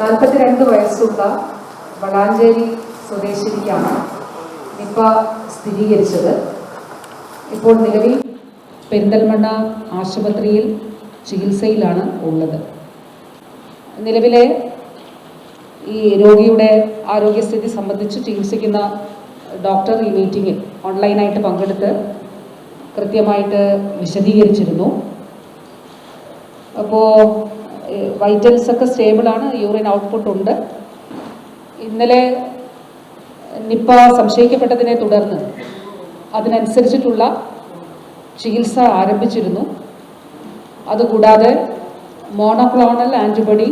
നാൽപ്പത്തിരണ്ട് വയസ്സുള്ള വളാഞ്ചേരി സ്വദേശിനിക്കാണ് നിപ്പ സ്ഥിരീകരിച്ചത്. ഇപ്പോൾ നിലവിൽ പെരിന്തൽമണ്ണ ആശുപത്രിയിൽ ചികിത്സയിലാണ് ഉള്ളത്. നിലവിലെ ഈ രോഗിയുടെ ആരോഗ്യസ്ഥിതി സംബന്ധിച്ച് ചികിത്സിക്കുന്ന ഡോക്ടർ ഈ മീറ്റിങ്ങിൽ ഓൺലൈനായിട്ട് പങ്കെടുത്ത് കൃത്യമായിട്ട് വിശദീകരിച്ചിരുന്നു. അപ്പോൾ വൈറ്റൽസ് ഒക്കെ സ്റ്റേബിളാണ് യൂറിൻ ഔട്ട്പുട്ട് ഉണ്ട്. ഇന്നലെ നിപ്പ സംശയിക്കപ്പെട്ടതിനെ തുടർന്ന് അതിനനുസരിച്ചിട്ടുള്ള ചികിത്സ ആരംഭിച്ചിരുന്നു. അതുകൂടാതെ മോണോക്ലോണൽ ആന്റിബോഡി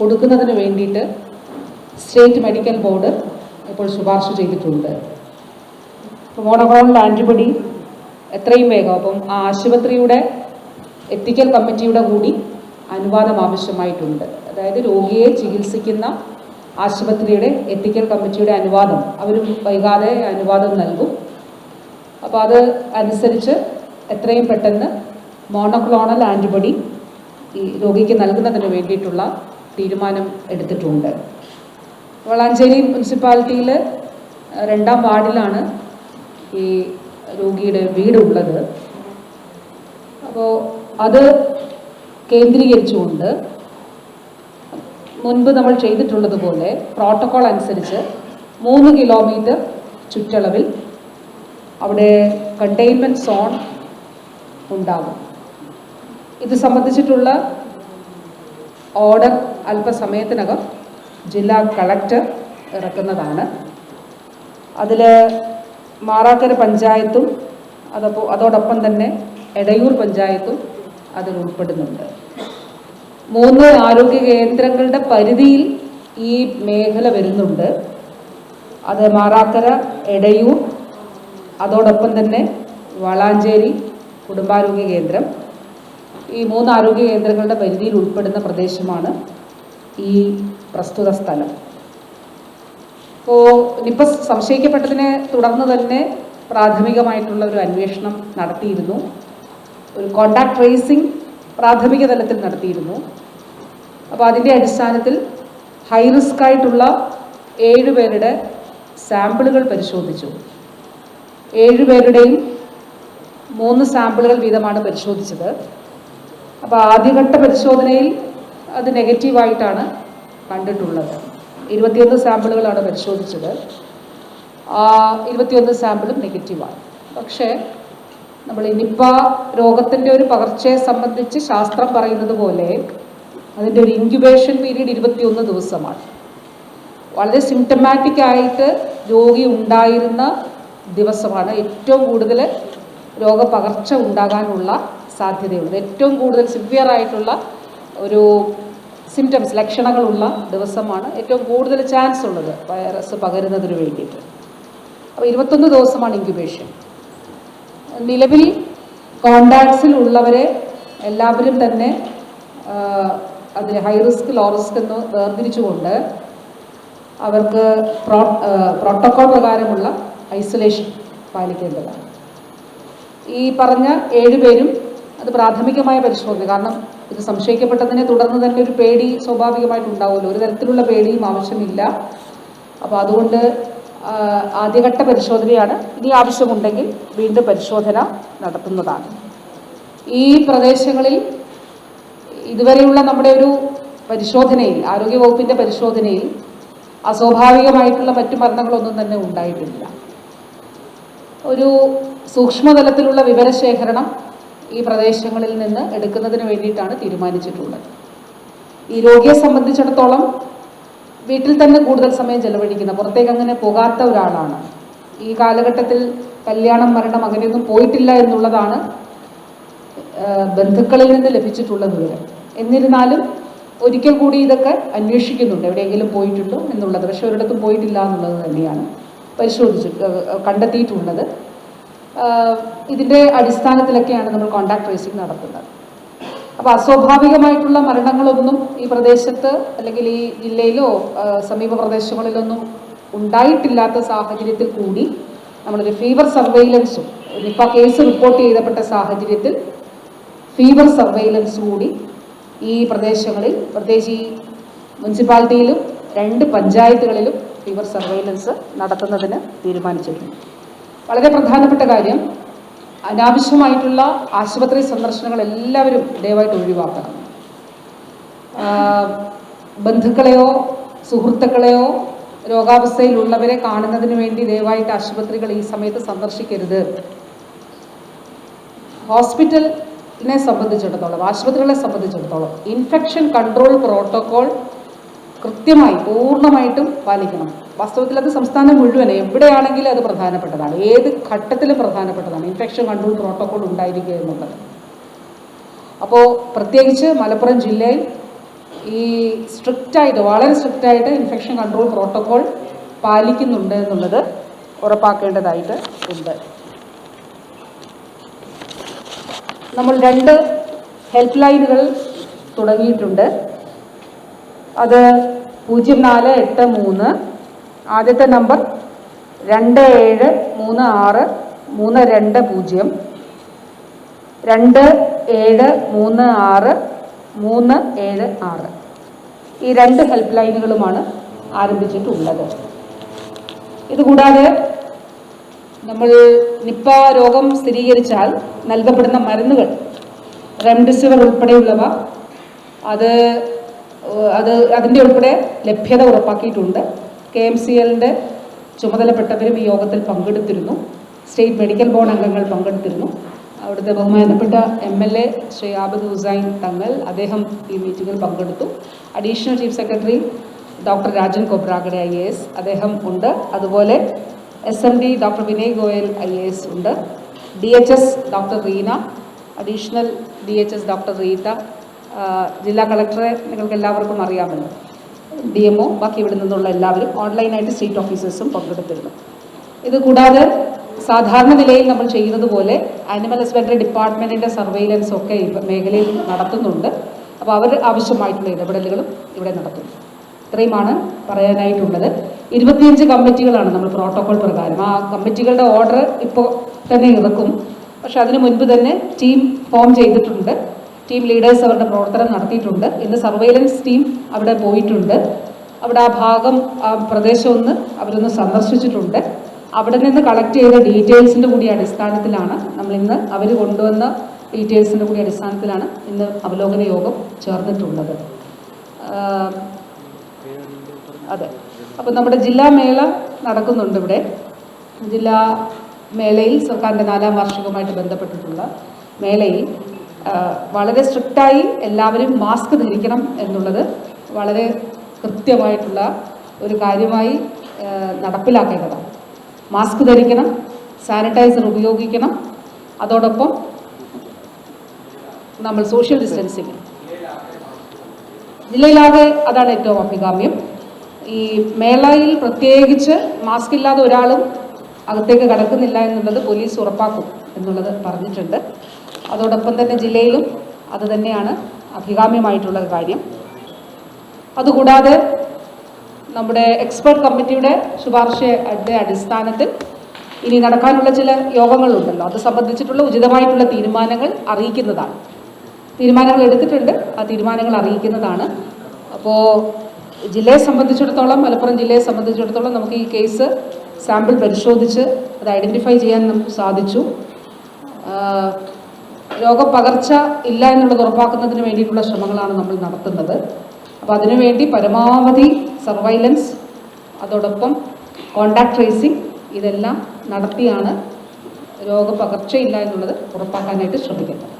കൊടുക്കുന്നതിന് വേണ്ടിയിട്ട് സ്റ്റേറ്റ് മെഡിക്കൽ ബോർഡ് ഇപ്പോൾ ശുപാർശ ചെയ്തിട്ടുണ്ട്. മോണോക്ലോണൽ ആന്റിബോഡി എത്രയും വേഗം അപ്പം ആ ആശുപത്രിയുടെ എത്തിക്കൽ കമ്മിറ്റിയുടെ കൂടി അനുവാദം ആവശ്യമായിട്ടുണ്ട് അതായത് രോഗിയെ ചികിത്സിക്കുന്ന ആശുപത്രിയുടെ എത്തിക്കൽ കമ്മിറ്റിയുടെ അനുവാദം. അവർ വൈകാതെ അനുവാദം നൽകും. അപ്പോൾ അത് അനുസരിച്ച് എത്രയും പെട്ടെന്ന് മോണോക്ലോണൽ ആന്റിബോഡി ഈ രോഗിക്ക് നൽകുന്നതിന് വേണ്ടിയിട്ടുള്ള തീരുമാനം എടുത്തിട്ടുണ്ട്. വളാഞ്ചേരി മുനിസിപ്പാലിറ്റിയിൽ രണ്ടാം വാർഡിലാണ് ഈ രോഗിയുടെ വീടുള്ളത് അപ്പോൾ അത് കേന്ദ്രീകരിച്ചുകൊണ്ട് മുൻപ് നമ്മൾ ചെയ്തിട്ടുള്ളതുപോലെ പ്രോട്ടോകോൾ അനുസരിച്ച് മൂന്ന് കിലോമീറ്റർ ചുറ്റളവിൽ അവിടെ കണ്ടെയ്ൻമെന്റ് സോൺ ഉണ്ടാകും. ഇത് സംബന്ധിച്ചിട്ടുള്ള ഓർഡർ അല്പസമയത്തിനകം ജില്ലാ കളക്ടർ ഇറക്കുന്നതാണ്. അതിൽ മാറാക്കര പഞ്ചായത്തും അതപ്പോൾ അതോടൊപ്പം തന്നെ എടയൂർ പഞ്ചായത്തും അതിൽ ഉൾപ്പെടുന്നുണ്ട്. മൂന്ന് ആരോഗ്യ കേന്ദ്രങ്ങളുടെ പരിധിയിൽ ഈ മേഖല വരുന്നുണ്ട്. അത് മാറാക്കര എടയൂർ അതോടൊപ്പം തന്നെ വളാഞ്ചേരി കുടുംബാരോഗ്യ കേന്ദ്രം. ഈ മൂന്ന് ആരോഗ്യ കേന്ദ്രങ്ങളുടെ പരിധിയിൽ ഉൾപ്പെടുന്ന പ്രദേശമാണ് ഈ പ്രസ്തുത സ്ഥലം. ഇപ്പോൾ നിപ്പ സംശയിക്കപ്പെട്ടതിനെ തുടർന്ന് തന്നെ പ്രാഥമികമായിട്ടുള്ള ഒരു അന്വേഷണം നടത്തിയിരുന്നു. ഒരു കോണ്ടാക്ട് ട്രേസിംഗ് പ്രാഥമിക തലത്തിൽ നടത്തിയിരുന്നു. അപ്പോൾ അതിന്റെ അടിസ്ഥാനത്തിൽ ഹൈ റിസ്ക് ആയിട്ടുള്ള ഏഴുപേരുടെ സാമ്പിളുകൾ പരിശോധിച്ചു. ഏഴുപേരുടെയും മൂന്ന് സാമ്പിളുകൾ വീതമാണ് പരിശോധിച്ചത്. അപ്പോൾ ആദ്യഘട്ട പരിശോധനയിൽ അത് നെഗറ്റീവായിട്ടാണ് കണ്ടിട്ടുള്ളത്. ഇരുപത്തിയൊന്ന് സാമ്പിളുകളാണ് പരിശോധിച്ചത്. ഇരുപത്തിയൊന്ന് സാമ്പിളും നെഗറ്റീവാണ് പക്ഷേ നമ്മൾ ഇനിപ്പ നിപ്പ രോഗത്തിന്റെ ഒരു പകർച്ചയെ സംബന്ധിച്ച് ശാസ്ത്രം പറയുന്നത് പോലെ അതിന്റെ ഒരു ഇൻക്യുബേഷൻ പീരീഡ് ഇരുപത്തിയൊന്ന് ദിവസമാണ്. വളരെ സിംറ്റമാറ്റിക് ആയിട്ട് രോഗി ഉണ്ടായിരുന്ന ദിവസമാണ് ഏറ്റവും കൂടുതൽ രോഗപകർച്ച ഉണ്ടാകാനുള്ള സാധ്യതയുള്ളത്. ഏറ്റവും കൂടുതൽ സിവിയർ ആയിട്ടുള്ള ഒരു സിംറ്റംസ് ലക്ഷണങ്ങളുള്ള ദിവസമാണ് ഏറ്റവും കൂടുതൽ ചാൻസ് ഉള്ളത് വൈറസ് പകരുന്നതിന് വേണ്ടിയിട്ട്. അപ്പോൾ ഇരുപത്തൊന്ന് ദിവസമാണ് ഇൻക്യുബേഷൻ നിലവിൽ കോണ്ടാക്ട്സിൽ ഉള്ളവരെ എല്ലാവരും തന്നെ അതിൽ ഹൈ റിസ്ക് ലോ റിസ്ക് എന്ന് വേർതിരിച്ചുകൊണ്ട് അവർക്ക് പ്രോ പ്രോട്ടോക്കോൾ പ്രകാരമുള്ള ഐസൊലേഷൻ പാലിക്കേണ്ടതാണ്. ഈ പറഞ്ഞ ഏഴുപേരും അത് പ്രാഥമികമായ പരിശോധന കാരണം ഇത് സംശയിക്കപ്പെട്ടതിനെ തുടർന്ന് തന്നെ ഒരു പേടി സ്വാഭാവികമായിട്ടുണ്ടാവുമല്ലോ. ഒരു തരത്തിലുള്ള പേടിയും ആവശ്യമില്ല. അപ്പോൾ അതുകൊണ്ട് ആദ്യഘട്ട പരിശോധനയാണ് ഇനി ആവശ്യമുണ്ടെങ്കിൽ വീണ്ടും പരിശോധന നടത്തുന്നതാണ്. ഈ പ്രദേശങ്ങളിൽ ഇതുവരെയുള്ള നമ്മുടെ ഒരു പരിശോധനയിൽ ആരോഗ്യവകുപ്പിന്റെ പരിശോധനയിൽ അസ്വാഭാവികമായിട്ടുള്ള മറ്റു മരണങ്ങളൊന്നും തന്നെ ഉണ്ടായിട്ടില്ല. ഒരു സൂക്ഷ്മതലത്തിലുള്ള വിവരശേഖരണം ഈ പ്രദേശങ്ങളിൽ നിന്ന് എടുക്കുന്നതിന് വേണ്ടിയിട്ടാണ് തീരുമാനിച്ചിട്ടുള്ളത്. ഈ രോഗിയെ സംബന്ധിച്ചിടത്തോളം വീട്ടിൽ തന്നെ കൂടുതൽ സമയം ചെലവഴിക്കുന്ന പുറത്തേക്ക് അങ്ങനെ പോകാത്ത ഒരാളാണ്. ഈ കാലഘട്ടത്തിൽ കല്യാണം മരണം അങ്ങനെയൊന്നും പോയിട്ടില്ല എന്നുള്ളതാണ് ബന്ധുക്കളിൽ നിന്ന് ലഭിച്ചിട്ടുള്ള വിവരം. എന്നിരുന്നാലും ഒരിക്കൽ കൂടി ഇതൊക്കെ അന്വേഷിക്കുന്നുണ്ട്. എവിടെയെങ്കിലും പോയിട്ടുണ്ടോ എന്നുള്ളത്. പക്ഷെ ഒരിടത്തും പോയിട്ടില്ല എന്നുള്ളത് തന്നെയാണ് പരിശോധിച്ചു കണ്ടെത്തിയിട്ടുള്ളത്. ഇതിന്റെ അടിസ്ഥാനത്തിലൊക്കെയാണ് നമ്മൾ കോണ്ടാക്ട് ട്രേസിംഗ് നടത്തുന്നത്. അപ്പോൾ അസ്വാഭാവികമായിട്ടുള്ള മരണങ്ങളൊന്നും ഈ പ്രദേശത്ത് അല്ലെങ്കിൽ ഈ ജില്ലയിലോ സമീപ പ്രദേശങ്ങളിലൊന്നും ഉണ്ടായിട്ടില്ലാത്ത സാഹചര്യത്തിൽ കൂടി നമ്മളൊരു ഫീവർ സർവൈലൻസും നിപ്പ കേസ് റിപ്പോർട്ട് ചെയ്തപ്പെട്ട സാഹചര്യത്തിൽ ഫീവർ സർവൈലൻസ് കൂടി ഈ പ്രദേശങ്ങളിൽ പ്രത്യേകിച്ച് ഈ മുനിസിപ്പാലിറ്റിയിലും രണ്ട് പഞ്ചായത്തുകളിലും ഫീവർ സർവൈലൻസ് നടത്തുന്നതിന് തീരുമാനിച്ചിട്ടുണ്ട് വളരെ പ്രധാനപ്പെട്ട കാര്യം അനാവശ്യമായിട്ടുള്ള ആശുപത്രി സന്ദർശനങ്ങൾ എല്ലാവരും ദയവായിട്ട് ഒഴിവാക്കണം. ബന്ധുക്കളെയോ സുഹൃത്തുക്കളെയോ രോഗാവസ്ഥയിലുള്ളവരെ കാണുന്നതിന് വേണ്ടി ദയവായിട്ട് ആശുപത്രികൾ ഈ സമയത്ത് സന്ദർശിക്കരുത്. ഹോസ്പിറ്റലിനെ സംബന്ധിച്ചിടത്തോളം ആശുപത്രികളെ സംബന്ധിച്ചിടത്തോളം ഇൻഫെക്ഷൻ കൺട്രോൾ പ്രോട്ടോകോൾ കൃത്യമായി പൂർണമായിട്ടും പാലിക്കണം. വാസ്തവത്തിൽ അത് സംസ്ഥാനം മുഴുവൻ എവിടെയാണെങ്കിലും അത് പ്രധാനപ്പെട്ടതാണ്. ഏത് ഘട്ടത്തിലും പ്രധാനപ്പെട്ടതാണ്. ഇൻഫെക്ഷൻ കൺട്രോൾ പ്രോട്ടോകോൾ ഉണ്ടായിരിക്കുക എന്നുള്ളത്. അപ്പോൾ പ്രത്യേകിച്ച് മലപ്പുറം ജില്ലയിൽ ഈ സ്ട്രിക്റ്റായിട്ട് വളരെ സ്ട്രിക്റ്റായിട്ട് ഇൻഫെക്ഷൻ കൺട്രോൾ പ്രോട്ടോകോൾ പാലിക്കുന്നുണ്ട് എന്നുള്ളത് ഉറപ്പാക്കേണ്ടതായിട്ട് ഉണ്ട്. നമ്മൾ രണ്ട് ഹെൽപ്പ് ലൈനുകൾ തുടങ്ങിയിട്ടുണ്ട്. അത് പൂജ്യം നാല് എട്ട് മൂന്ന് ആദ്യത്തെ നമ്പർ രണ്ട് ഏഴ് മൂന്ന് ആറ് മൂന്ന് രണ്ട് പൂജ്യം. രണ്ട് ഏഴ് മൂന്ന് ആറ് മൂന്ന് ഏഴ് ആറ്. ഈ രണ്ട് ഹെൽപ്പ് ലൈനുകളുമാണ് ആരംഭിച്ചിട്ടുള്ളത്. ഇതുകൂടാതെ നമ്മൾ നിപ്പ രോഗം സ്ഥിരീകരിച്ചാൽ നൽകപ്പെടുന്ന മരുന്നുകൾ റെംഡെസിവിർ ഉൾപ്പെടെയുള്ളവ അത് അത് അതിന്റെ ഉൾപ്പെടെ ലഭ്യത ഉറപ്പാക്കിയിട്ടുണ്ട്. കെ എം സി എല്ലിന്റെ ചുമതലപ്പെട്ടവരും ഈ യോഗത്തിൽ പങ്കെടുത്തിരുന്നു. സ്റ്റേറ്റ് മെഡിക്കൽ ബോർഡ് അംഗങ്ങൾ പങ്കെടുത്തിരുന്നു. അവിടുത്തെ ബഹുമാനപ്പെട്ട M L A Shri Abad Hussain Thangal അദ്ദേഹം ഈ മീറ്റിങ്ങിൽ പങ്കെടുത്തു. Additional chief secretary doctor Rajan Khobragade I S അദ്ദേഹം ഉണ്ട്. അതുപോലെ S M D doctor Vinay Goyal I S ഉണ്ട്. D H S doctor Reena additional D H S doctor Reetha ജില്ലാ കളക്ടറെ നിങ്ങൾക്ക് എല്ലാവർക്കും അറിയാമല്ലോ. ഡി എം ഒ ബാക്കി ഇവിടെ നിന്നുള്ള എല്ലാവരും ഓൺലൈനായിട്ട് സ്റ്റേറ്റ് ഓഫീസേഴ്സും പങ്കെടുത്തിരുന്നു. ഇത് കൂടാതെ സാധാരണ നിലയിൽ നമ്മൾ ചെയ്യുന്നത് പോലെ ആനിമൽ ഹസ്ബൻഡറി ഡിപ്പാർട്ട്മെന്റിന്റെ സർവൈലൻസ് ഒക്കെ മേഖലയിൽ നടത്തുന്നുണ്ട്. അപ്പോൾ അവർ ആവശ്യമായിട്ടുള്ള ഇടപെടലുകളും ഇവിടെ നടത്തുന്നു. ഇത്രയുമാണ് പറയാനായിട്ടുള്ളത്. ഇരുപത്തിയഞ്ച് കമ്മിറ്റികളാണ് നമ്മൾ പ്രോട്ടോകോൾ പ്രകാരം. ആ കമ്മിറ്റികളുടെ ഓർഡർ ഇപ്പോൾ തന്നെ ഇറക്കും. പക്ഷെ അതിന് മുൻപ് തന്നെ ടീം ഫോം ചെയ്തിട്ടുണ്ട്. ടീം ലീഡേഴ്സ് അവരുടെ പ്രവർത്തനം നടത്തിയിട്ടുണ്ട്. ഇന്ന് സർവൈലൻസ് ടീം അവിടെ പോയിട്ടുണ്ട്. അവിടെ ആ ഭാഗം ആ പ്രദേശം ഒന്ന് അവരൊന്ന് സന്ദർശിച്ചിട്ടുണ്ട്. അവിടെ നിന്ന് കളക്ട് ചെയ്ത ഡീറ്റെയിൽസിന്റെ കൂടി അടിസ്ഥാനത്തിലാണ് നമ്മൾ ഇന്ന് അവർ കൊണ്ടുവന്ന ഡീറ്റെയിൽസിന്റെ കൂടി അടിസ്ഥാനത്തിലാണ് ഇന്ന് അവലോകന യോഗം ചേർന്നിട്ടുള്ളത്. അതെ. അപ്പോൾ നമ്മുടെ ജില്ലാ മേള നടക്കുന്നുണ്ട് ഇവിടെ. ജില്ലാ മേളയിൽ സർക്കാരിന്റെ നാലാം വാർഷികവുമായിട്ട് ബന്ധപ്പെട്ടിട്ടുള്ള മേളയിൽ വളരെ സ്ട്രിക്റ്റായി എല്ലാവരും മാസ്ക് ധരിക്കണം എന്നുള്ളത് വളരെ കൃത്യമായിട്ടുള്ള ഒരു കാര്യമായി നടപ്പിലാക്കേണ്ടതാണ്. മാസ്ക് ധരിക്കണം സാനിറ്റൈസർ ഉപയോഗിക്കണം അതോടൊപ്പം നമ്മൾ സോഷ്യൽ ഡിസ്റ്റൻസിങ്. ജില്ലയിലാകെ അതാണ് ഏറ്റവും അഭികാമ്യം. ഈ മേളയിൽ പ്രത്യേകിച്ച് മാസ്ക് ഇല്ലാതെ ഒരാളും അകത്തേക്ക് കടക്കുന്നില്ല എന്നുള്ളത് പോലീസ് ഉറപ്പാക്കും എന്നുള്ളത് പറഞ്ഞിട്ടുണ്ട്. അതോടൊപ്പം തന്നെ ജില്ലയിലും അത് തന്നെയാണ് അഭികാമ്യമായിട്ടുള്ള കാര്യം. അതുകൂടാതെ നമ്മുടെ എക്സ്പെർട്ട് കമ്മിറ്റിയുടെ ശുപാർശയുടെ അടിസ്ഥാനത്തിൽ ഇനി നടക്കാനുള്ള ചില യോഗങ്ങളുണ്ടല്ലോ. അത് സംബന്ധിച്ചിട്ടുള്ള ഉചിതമായിട്ടുള്ള തീരുമാനങ്ങൾ അറിയിക്കുന്നതാണ്. തീരുമാനങ്ങൾ എടുത്തിട്ടുണ്ട്. ആ തീരുമാനങ്ങൾ അറിയിക്കുന്നതാണ്. അപ്പോൾ ജില്ലയെ സംബന്ധിച്ചിടത്തോളം മലപ്പുറം ജില്ലയെ സംബന്ധിച്ചിടത്തോളം നമുക്ക് ഈ കേസ് സാമ്പിൾ പരിശോധിച്ച് അത് ഐഡന്റിഫൈ ചെയ്യാൻ നമുക്ക് സാധിച്ചു. രോഗപകർച്ച ഇല്ല എന്നുള്ളത് ഉറപ്പാക്കുന്നതിന് വേണ്ടിയിട്ടുള്ള ശ്രമങ്ങളാണ് നമ്മൾ നടത്തുന്നത്. അപ്പോൾ അതിനുവേണ്ടി പരമാവധി സർവൈലൻസ് അതോടൊപ്പം കോണ്ടാക്ട് ട്രേസിംഗ് ഇതെല്ലാം നടത്തിയാണ് രോഗപകർച്ചയില്ല എന്നുള്ളത് ഉറപ്പാക്കാനായിട്ട് ശ്രമിക്കുന്നത്.